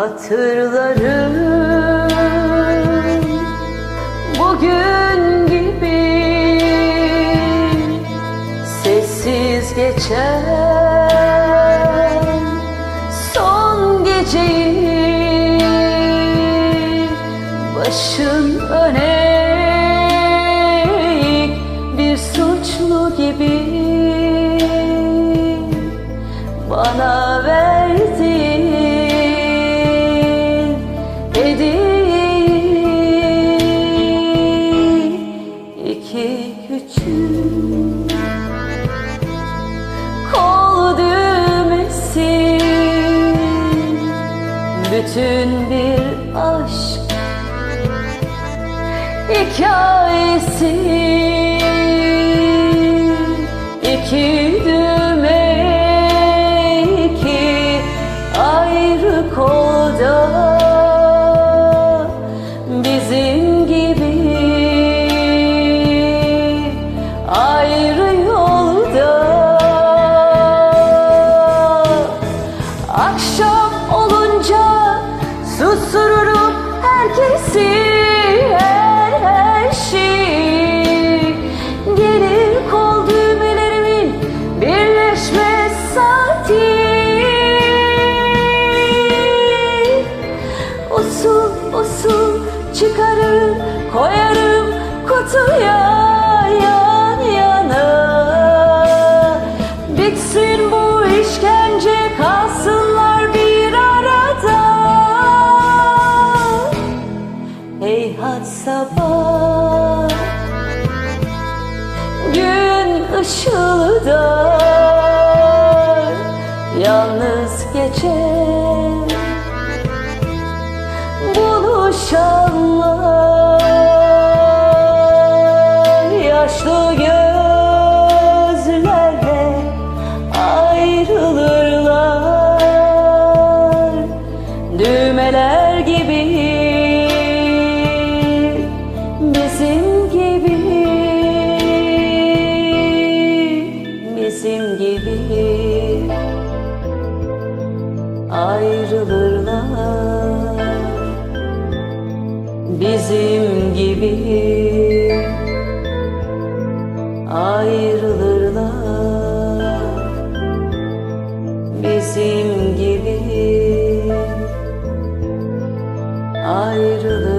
hatırlarım. Bugün gibi sessiz geçen küçük kol düğmesi. Bütün bir aşk hikayesi Usul çıkarır koyarım kutuya yan yana. Bitsin bu işkence kalsınlar bir arada. Heyhat sabah gün ışığı da yalnız gece yaşlı gözlerle ayrılırlar. Düğmeler gibi bizim gibi bizim gibi ayrılırlar. Bizim gibi ayrılırlar. Bizim gibi ayrılırlar.